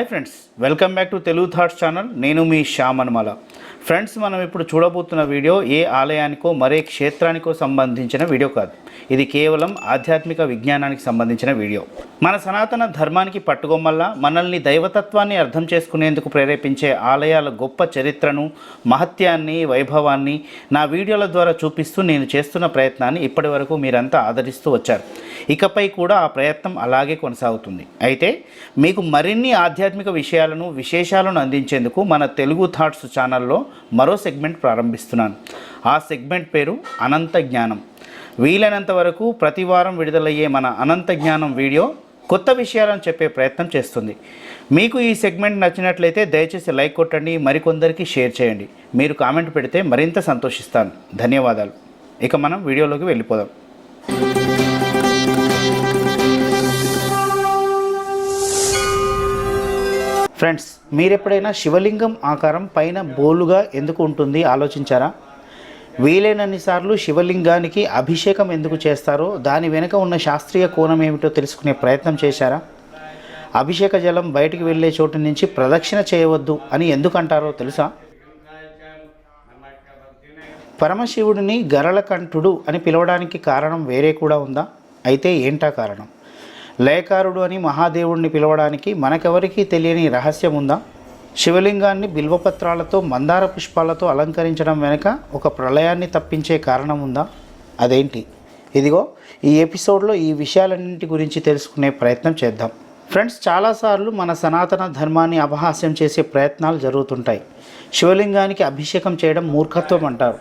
Hi friends welcome back to Telugu thoughts channel నేను మీ Shyam Anumula. Friends మనం ఇప్పుడు చూడబోతున్న వీడియో ఏ ఆలయానికో మరే క్షేత్రానికో సంబంధించిన వీడియో కాదు. ఇది కేవలం ఆధ్యాత్మిక విజ్ఞానానికి సంబంధించిన వీడియో. మన సనాతన ధర్మానికి పట్టుకోమల్లా మనల్ని దైవతత్వాన్ని అర్థం చేసుకునేందుకు ప్రేరేపించే ఆలయాల గొప్ప చరిత్రను మహత్యాన్ని వైభవాన్ని నా వీడియోల ద్వారా చూపిస్తూ నేను చేస్తున్న ప్రయత్నాన్ని ఇప్పటి వరకు మీరంతా ఆదరిస్తూ వచ్చారు. ఇకపై కూడా ఆ ప్రయత్నం అలాగే కొనసాగుతుంది. అయితే మీకు మరిన్ని ఆధ్యాత్మిక విషయాలను విశేషాలను అందించేందుకు మన తెలుగు థాట్స్ ఛానల్లో మరో సెగ్మెంట్ ప్రారంభిస్తున్నాను. ఆ సెగ్మెంట్ పేరు అనంత జ్ఞానం. వీలైనంత వరకు ప్రతి వారం విడుదలయ్యే మన అనంత జ్ఞానం వీడియో కొత్త విషయాలను చెప్పే ప్రయత్నం చేస్తుంది. మీకు ఈ సెగ్మెంట్ నచ్చినట్లయితే దయచేసి లైక్ కొట్టండి మరికొందరికి షేర్ చేయండి. మీరు కామెంట్ పెడితే మరింత సంతోషిస్తాను. ధన్యవాదాలు. ఇక మనం వీడియోలోకి వెళ్ళిపోదాం. ఫ్రెండ్స్ మీరెప్పుడైనా శివలింగం ఆకారం పైన బోలుగా ఎందుకు ఉంటుంది? ఆలోచించారా? వీలైనన్నిసార్లు శివలింగానికి అభిషేకం ఎందుకు చేస్తారో దాని వెనుక ఉన్న శాస్త్రీయ కోణం ఏమిటో తెలుసుకునే ప్రయత్నం చేశారా? అభిషేక జలం బయటికి వెళ్ళే చోటు నుంచి ప్రదక్షిణ చేయవద్దు అని ఎందుకంటారో తెలుసా? పరమశివుడిని గరళకంఠుడు అని పిలవడానికి కారణం వేరే కూడా ఉందా? అయితే ఏంటా కారణం? లయకారుడు అని మహాదేవుడిని పిలవడానికి మనకెవరికీ తెలియని రహస్యం ఉందా? శివలింగాన్ని బిల్వపత్రాలతో మందార పుష్పాలతో అలంకరించడం వెనుక ఒక ప్రళయాన్ని తప్పించే కారణం ఉందా? అదేంటి? ఇదిగో ఈ ఎపిసోడ్లో ఈ విషయాలన్నింటి గురించి తెలుసుకునే ప్రయత్నం చేద్దాం. ఫ్రెండ్స్ చాలాసార్లు మన సనాతన ధర్మాన్ని అపహాస్యం చేసే ప్రయత్నాలు జరుగుతుంటాయి. శివలింగానికి అభిషేకం చేయడం మూర్ఖత్వం అంటారు.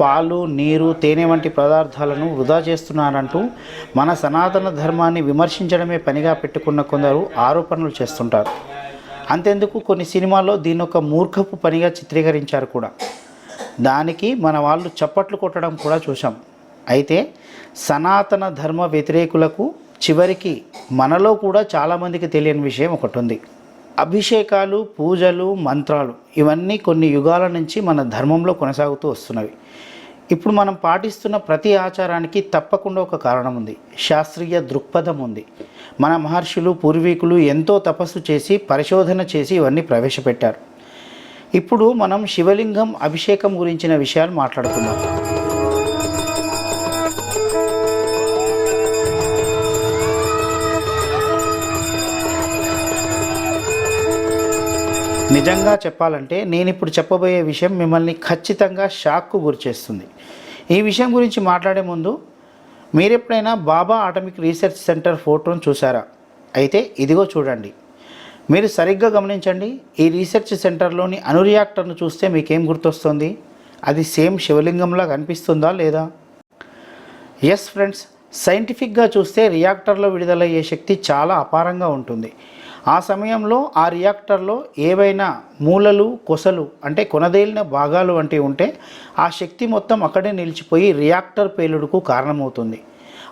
పాలు నీరు తేనె వంటి పదార్థాలను వృధా చేస్తున్నారంటూ మన సనాతన ధర్మాన్ని విమర్శించడమే పనిగా పెట్టుకున్న కొందరు ఆరోపణలు చేస్తుంటారు. అంతెందుకు కొన్ని సినిమాల్లో దీని ఒక మూర్ఖపు పనిగా చిత్రీకరించారు కూడా. దానికి మన వాళ్ళు చప్పట్లు కొట్టడం కూడా చూసాం అయితే సనాతన ధర్మ వ్యతిరేకులకు చివరికి మనలో కూడా చాలామందికి తెలియని విషయం ఒకటి ఉంది అభిషేకాలు పూజలు మంత్రాలు ఇవన్నీ కొన్ని యుగాల నుంచి మన ధర్మంలో కొనసాగుతూ వస్తున్నవి. ఇప్పుడు మనం పాటిస్తున్న ప్రతి ఆచారానికి తప్పకుండా ఒక కారణం ఉంది. శాస్త్రీయ దృక్పథం ఉంది. మన మహర్షులు పూర్వీకులు ఎంతో తపస్సు చేసి పరిశోధన చేసి ఇవన్నీ ప్రవేశపెట్టారు. ఇప్పుడు మనం శివలింగం అభిషేకం గురించిన విషయాలు మాట్లాడుకుందాం. నిజంగా చెప్పాలంటే నేను ఇప్పుడు చెప్పబోయే విషయం మిమ్మల్ని ఖచ్చితంగా షాక్కు గురిచేస్తుంది. ఈ విషయం గురించి మాట్లాడే ముందు మీరు ఎప్పుడైనా బాబా ఆటమిక్ రీసెర్చ్ సెంటర్ ఫోటోను చూసారా అయితే ఇదిగో చూడండి. మీరు సరిగ్గా గమనించండి ఈ రీసెర్చ్ సెంటర్లోని అనురియాక్టర్ను చూస్తే మీకేం గుర్తొస్తుంది? అది సేమ్ శివలింగంలా కనిపిస్తుందా లేదా? ఎస్ ఫ్రెండ్స్ సైంటిఫిక్గా చూస్తే రియాక్టర్లో విడుదలయ్యే శక్తి చాలా అపారంగా ఉంటుంది. ఆ సమయంలో ఆ రియాక్టర్లో ఏవైనా మూలలు కొసలు అంటే కొనదేలిన భాగాలు వంటివి ఉంటే ఆ శక్తి మొత్తం అక్కడే నిలిచిపోయి రియాక్టర్ పేలుడుకు కారణమవుతుంది.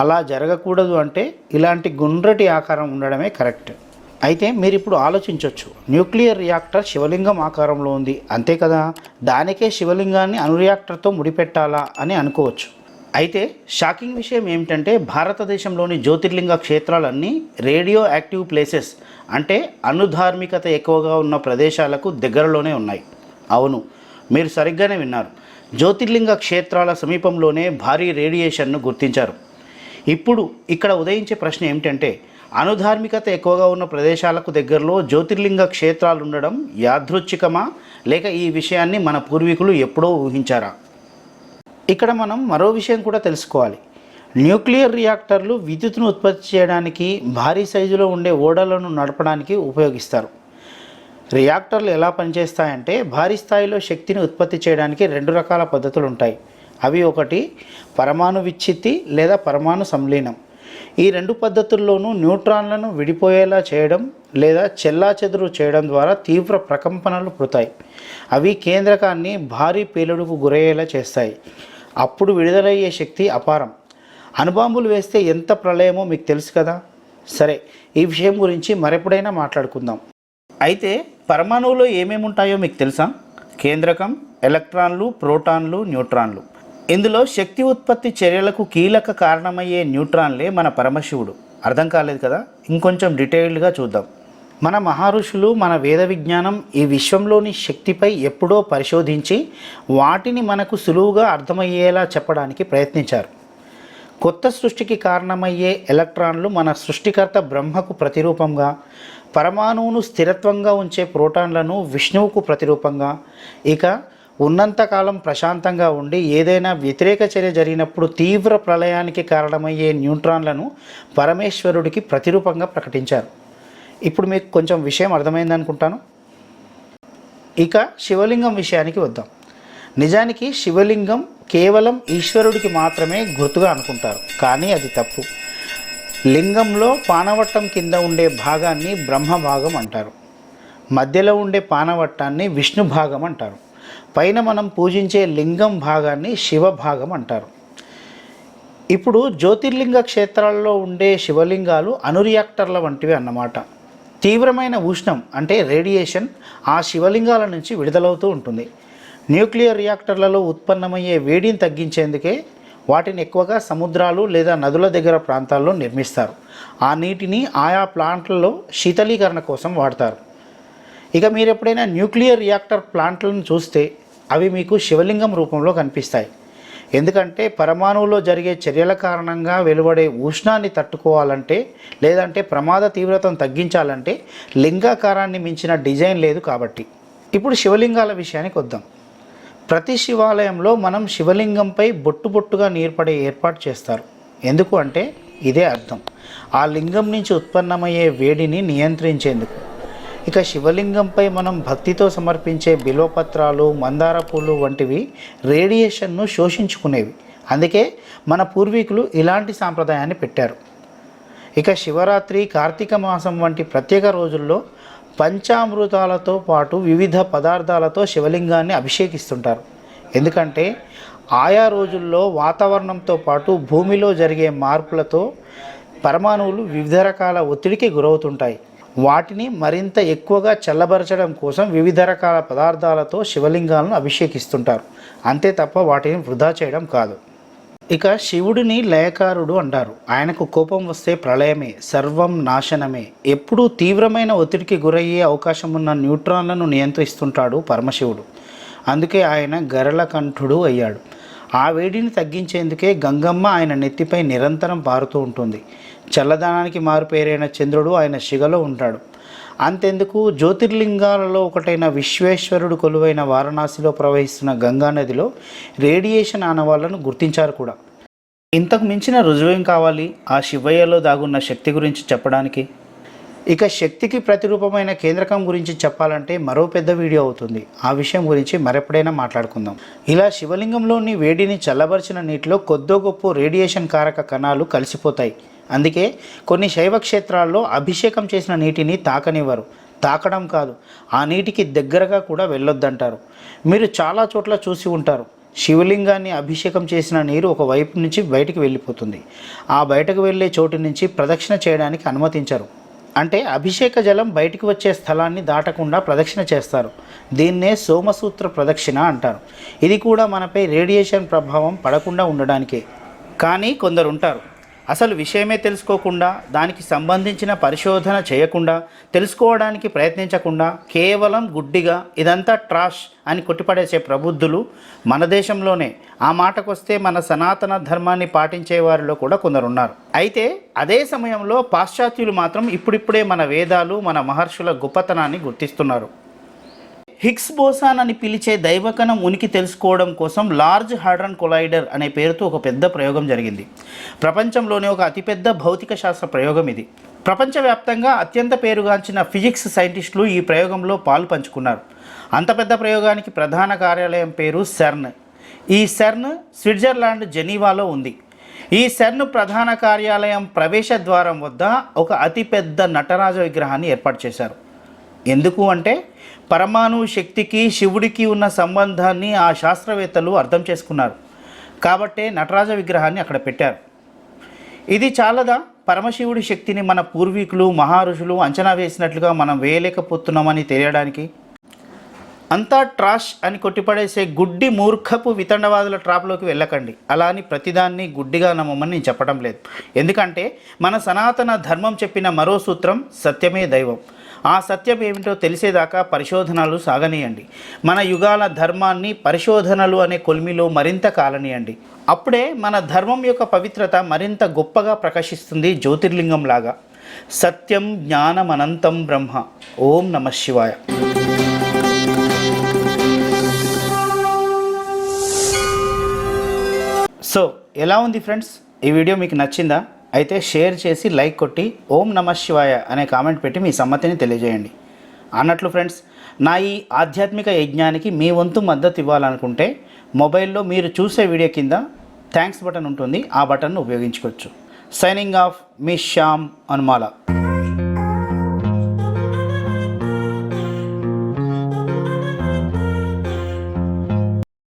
అలా జరగకూడదు అంటే ఇలాంటి గుండ్రటి ఆకారం ఉండడమే కరెక్ట్. అయితే మీరు ఇప్పుడు ఆలోచించవచ్చు న్యూక్లియర్ రియాక్టర్ శివలింగం ఆకారంలో ఉంది అంతే కదా? దానికే శివలింగాన్ని అణురియాక్టర్తో ముడిపెట్టాలా అని అనుకోవచ్చు. అయితే షాకింగ్ విషయం ఏమిటంటే భారతదేశంలోని జ్యోతిర్లింగ క్షేత్రాలన్నీ రేడియో యాక్టివ్ ప్లేసెస్ అంటే అనుధార్మికత ఎక్కువగా ఉన్న ప్రదేశాలకు దగ్గరలోనే ఉన్నాయి. అవును మీరు సరిగ్గానే విన్నారు. జ్యోతిర్లింగ క్షేత్రాల సమీపంలోనే భారీ రేడియేషన్ను గుర్తించారు. ఇప్పుడు ఇక్కడ ఉదయించే ప్రశ్న ఏమిటంటే అనుధార్మికత ఎక్కువగా ఉన్న ప్రదేశాలకు దగ్గరలో జ్యోతిర్లింగ క్షేత్రాలు ఉండడం యాదృచ్ఛికమా? లేక ఈ విషయాన్ని మన పూర్వీకులు ఎప్పుడో ఊహించారా? ఇక్కడ మనం మరో విషయం కూడా తెలుసుకోవాలి. న్యూక్లియర్ రియాక్టర్లు విద్యుత్ను ఉత్పత్తి చేయడానికి భారీ సైజులో ఉండే ఓడలను నడపడానికి ఉపయోగిస్తారు. రియాక్టర్లు ఎలా పనిచేస్తాయంటే భారీ స్థాయిలో శక్తిని ఉత్పత్తి చేయడానికి రెండు రకాల పద్ధతులు ఉంటాయి అవి ఒకటి పరమాణు విచ్ఛిత్తి లేదా పరమాణు సంలీనం. ఈ రెండు పద్ధతుల్లోనూ న్యూట్రాన్లను విడిపోయేలా చేయడం లేదా చెల్లాచెదురు చేయడం ద్వారా తీవ్ర ప్రకంపనలు పుడతాయి. అవి కేంద్రకాన్ని భారీ పేలుడుకు గురయ్యేలా చేస్తాయి. అప్పుడు విడుదలయ్యే శక్తి అపారం. అణుబాంబులు వేస్తే ఎంత ప్రళయమో మీకు తెలుసు కదా? సరే ఈ విషయం గురించి మరెప్పుడైనా మాట్లాడుకుందాం. అయితే పరమాణువులో ఏమేమి ఉంటాయో మీకు తెలుసా? కేంద్రకం ఎలక్ట్రాన్లు ప్రోటాన్లు న్యూట్రాన్లు. ఇందులో శక్తి ఉత్పత్తి చర్యలకు కీలక కారణమయ్యే న్యూట్రాన్లే మన పరమశివుడు. అర్థం కాలేదు కదా? ఇంకొంచెం డీటెయిల్డ్గా చూద్దాం. మన మహర్షులు మన వేద విజ్ఞానం ఈ విశ్వంలోని శక్తిపై ఎప్పుడో పరిశోధించి వాటిని మనకు సులువుగా అర్థమయ్యేలా చెప్పడానికి ప్రయత్నించారు. కొత్త సృష్టికి కారణమయ్యే ఎలక్ట్రాన్లు మన సృష్టికర్త బ్రహ్మకు ప్రతిరూపంగా పరమాణువును స్థిరత్వంగా ఉంచే ప్రోటాన్లను విష్ణువుకు ప్రతిరూపంగా ఇక ఉన్నంతకాలం ప్రశాంతంగా ఉండి ఏదైనా వ్యతిరేక చర్య జరిగినప్పుడు తీవ్ర ప్రళయానికి కారణమయ్యే న్యూట్రాన్లను పరమేశ్వరుడికి ప్రతిరూపంగా ప్రకటించారు. ఇప్పుడు మీకు కొంచెం విషయం అర్థమైంది అనుకుంటాను. ఇక శివలింగం విషయానికి వద్దాం. నిజానికి శివలింగం కేవలం ఈశ్వరుడికి మాత్రమే గుర్తుగా అనుకుంటారు. కానీ అది తప్పు. లింగంలో పానవట్టం కింద ఉండే భాగాన్ని బ్రహ్మ భాగం అంటారు. మధ్యలో ఉండే పానవట్టాన్ని విష్ణు భాగం అంటారు. పైన మనం పూజించే లింగం భాగాన్ని శివ భాగం అంటారు. ఇప్పుడు జ్యోతిర్లింగ క్షేత్రాల్లో ఉండే శివలింగాలు అనురియాక్టర్ల వంటివి అన్నమాట. తీవ్రమైన ఉష్ణం అంటే రేడియేషన్ ఆ శివలింగాల నుంచి విడుదలవుతూ ఉంటుంది. న్యూక్లియర్ రియాక్టర్లలో ఉత్పన్నమయ్యే వేడిని తగ్గించేందుకే వాటిని ఎక్కువగా సముద్రాలు లేదా నదుల దగ్గర ప్రాంతాల్లో నిర్మిస్తారు. ఆ నీటిని ఆయా ప్లాంట్లలో శీతలీకరణ కోసం వాడతారు. ఇక మీరు ఎప్పుడైనా న్యూక్లియర్ రియాక్టర్ ప్లాంట్లను చూస్తే అవి మీకు శివలింగం రూపంలో కనిపిస్తాయి. ఎందుకంటే పరమాణువులో జరిగే చర్యల కారణంగా వెలువడే ఉష్ణాన్ని తట్టుకోవాలంటే లేదంటే ప్రమాద తీవ్రతను తగ్గించాలంటే లింగాకారాన్ని మించిన డిజైన్ లేదు కాబట్టి. ఇప్పుడు శివలింగాల విషయానికి వద్దాం. ప్రతి శివాలయంలో మనం శివలింగంపై బొట్టు బొట్టుగా నీరుపడే ఏర్పాటు చేస్తారు. ఎందుకు అంటే ఇదే అర్థం. ఆ లింగం నుంచి ఉత్పన్నమయ్యే వేడిని నియంత్రించేందుకు. ఇక శివలింగంపై మనం భక్తితో సమర్పించే బిల్వపత్రాలు మందార పూలు వంటివి రేడియేషన్ను శోషించుకునేవి. అందుకే మన పూర్వీకులు ఇలాంటి సాంప్రదాయాన్ని పెట్టారు. ఇక శివరాత్రి కార్తీక మాసం వంటి ప్రత్యేక రోజుల్లో పంచామృతాలతో పాటు వివిధ పదార్థాలతో శివలింగాన్ని అభిషేకిస్తుంటారు. ఎందుకంటే ఆయా రోజుల్లో వాతావరణంతో పాటు భూమిలో జరిగే మార్పులతో పరమాణువులు వివిధ రకాల ఒత్తిడికి గురవుతుంటాయి. వాటిని మరింత ఎక్కువగా చల్లబరచడం కోసం వివిధ రకాల పదార్థాలతో శివలింగాలను అభిషేకిస్తుంటారు. అంతే తప్ప వాటిని వృధా చేయడం కాదు. ఇక శివుడిని లయకారుడు అంటారు. ఆయనకు కోపం వస్తే ప్రళయమే సర్వం నాశనమే. ఎప్పుడూ తీవ్రమైన ఒత్తిడికి గురయ్యే అవకాశం ఉన్న న్యూట్రాన్లను నియంత్రిస్తుంటాడు పరమశివుడు. అందుకే ఆయన గరళకంఠుడు అయ్యాడు. ఆ వేడిని తగ్గించేందుకే గంగమ్మ ఆయన నెత్తిపై నిరంతరం పారుతూ ఉంటుంది. చల్లదనానికి మారుపేరైన చంద్రుడు ఆయన శిగలో ఉంటాడు. అంతెందుకు జ్యోతిర్లింగాలలో ఒకటైన విశ్వేశ్వరుడు కొలువైన వారణాసిలో ప్రవహిస్తున్న గంగా నదిలో రేడియేషన్ ఆనవాళ్ళను గుర్తించారు కూడా. ఇంతకు మించిన రుజువేం కావాలి? ఆ శివయ్యలో దాగున్న శక్తి గురించి చెప్పడానికి ఇక శక్తికి ప్రతిరూపమైన కేంద్రకం గురించి చెప్పాలంటే మరో పెద్ద వీడియో అవుతుంది. ఆ విషయం గురించి మరెప్పుడైనా మాట్లాడుకుందాం. ఇలా శివలింగంలోని వేడిని చల్లబరిచిన నీటిలో కొద్దో గొప్ప రేడియేషన్ కారక కణాలు కలిసిపోతాయి. అందుకే కొన్ని శైవ క్షేత్రాల్లో అభిషేకం చేసిన నీటిని తాకనివ్వరు. తాకడం కాదు ఆ నీటికి దగ్గరగా కూడా వెళ్ళొద్దంటారు. మీరు చాలా చోట్ల చూసి ఉంటారు. శివలింగాన్ని అభిషేకం చేసిన నీరు ఒక వైపు నుంచి బయటికి వెళ్ళిపోతుంది. ఆ బయటకు వెళ్ళే చోటు నుంచి ప్రదక్షిణ చేయడానికి అనుమతించరు. అంటే అభిషేక జలం బయటికి వచ్చే స్థలాన్ని దాటకుండా ప్రదక్షిణ చేస్తారు. దీన్నే సోమసూత్ర ప్రదక్షిణ అంటారు. ఇది కూడా మనపై రేడియేషన్ ప్రభావం పడకుండా ఉండడానికే. కానీ కొందరు ఉంటారు అసలు విషయమే తెలుసుకోకుండా దానికి సంబంధించిన పరిశోధన చేయకుండా తెలుసుకోవడానికి ప్రయత్నించకుండా కేవలం గుడ్డిగా ఇదంతా ట్రాష్ అని కొట్టిపడేసే ప్రబుద్ధులు మన దేశంలోనే. ఆ మాటకొస్తే మన సనాతన ధర్మాన్ని పాటించే వారిలో కూడా కొందరు ఉన్నారు అయితే అదే సమయంలో పాశ్చాత్యులు మాత్రం ఇప్పుడిప్పుడే మన వేదాలు మన మహర్షుల గొప్పతనాన్ని గుర్తిస్తున్నారు. హిగ్స్ బోసాన్ అని పిలిచే దైవకణం ఉనికి తెలుసుకోవడం కోసం లార్జ్ హాడ్రన్ కొలైడర్ అనే పేరుతో ఒక పెద్ద ప్రయోగం జరిగింది. ప్రపంచంలోనే ఒక అతిపెద్ద భౌతిక శాస్త్ర ప్రయోగం ఇది. ప్రపంచవ్యాప్తంగా అత్యంత పేరుగాంచిన ఫిజిక్స్ సైంటిస్టులు ఈ ప్రయోగంలో పాలు పంచుకున్నారు. అంత పెద్ద ప్రయోగానికి ప్రధాన కార్యాలయం పేరు సెర్న్. ఈ సెర్న్ స్విట్జర్లాండ్ జెనీవాలో ఉంది. ఈ సెర్న్ ప్రధాన కార్యాలయం ప్రవేశ ద్వారం వద్ద ఒక అతిపెద్ద నటరాజ విగ్రహాన్ని ఏర్పాటు చేశారు. ఎందుకు అంటే పరమాణు శక్తికి శివుడికి ఉన్న సంబంధాన్ని ఆ శాస్త్రవేత్తలు అర్థం చేసుకున్నారు. కాబట్టే నటరాజ విగ్రహాన్ని అక్కడ పెట్టారు. ఇది చాలదా? పరమశివుడి శక్తిని మన పూర్వీకులు మహారుషులు అంచనా వేసినట్లుగా మనం వేయలేకపోతున్నామని తెలియడానికి? అంతా ట్రాష్ అని కొట్టిపడేసే గుడ్డి మూర్ఖపు వితండవాదుల ట్రాప్లోకి వెళ్ళకండి. అలా అని ప్రతిదాన్ని గుడ్డిగా నమ్మమని నేను చెప్పడం లేదు. ఎందుకంటే మన సనాతన ధర్మం చెప్పిన మరో సూత్రం సత్యమే దైవం. ఆ సత్యం ఏమిటో తెలిసేదాకా పరిశోధనలు సాగనీయండి. మన యుగాల ధర్మాన్ని పరిశోధనలు అనే కొలిమిలో మరింత కాలనీయండి. అప్పుడే మన ధర్మం యొక్క పవిత్రత మరింత గొప్పగా ప్రకాశిస్తుంది జ్యోతిర్లింగంలాగా సత్యం జ్ఞానం అనంతం బ్రహ్మ. ఓం నమ శివాయ. సో ఎలా ఉంది ఫ్రెండ్స్? ఈ వీడియో మీకు నచ్చిందా? అయితే షేర్ చేసి లైక్ కొట్టి ఓం నమ శివాయ అనే కామెంట్ పెట్టి మీ సమ్మతిని తెలియజేయండి. అన్నట్లు ఫ్రెండ్స్ నా ఈ ఆధ్యాత్మిక యజ్ఞానికి మీ వంతు మద్దతు ఇవ్వాలనుకుంటే మొబైల్లో మీరు చూసే వీడియో కింద థ్యాంక్స్ బటన్ ఉంటుంది ఆ బటన్ను ఉపయోగించుకోవచ్చు. సైనింగ్ ఆఫ్ మీ శ్యామ్ అనుమాల.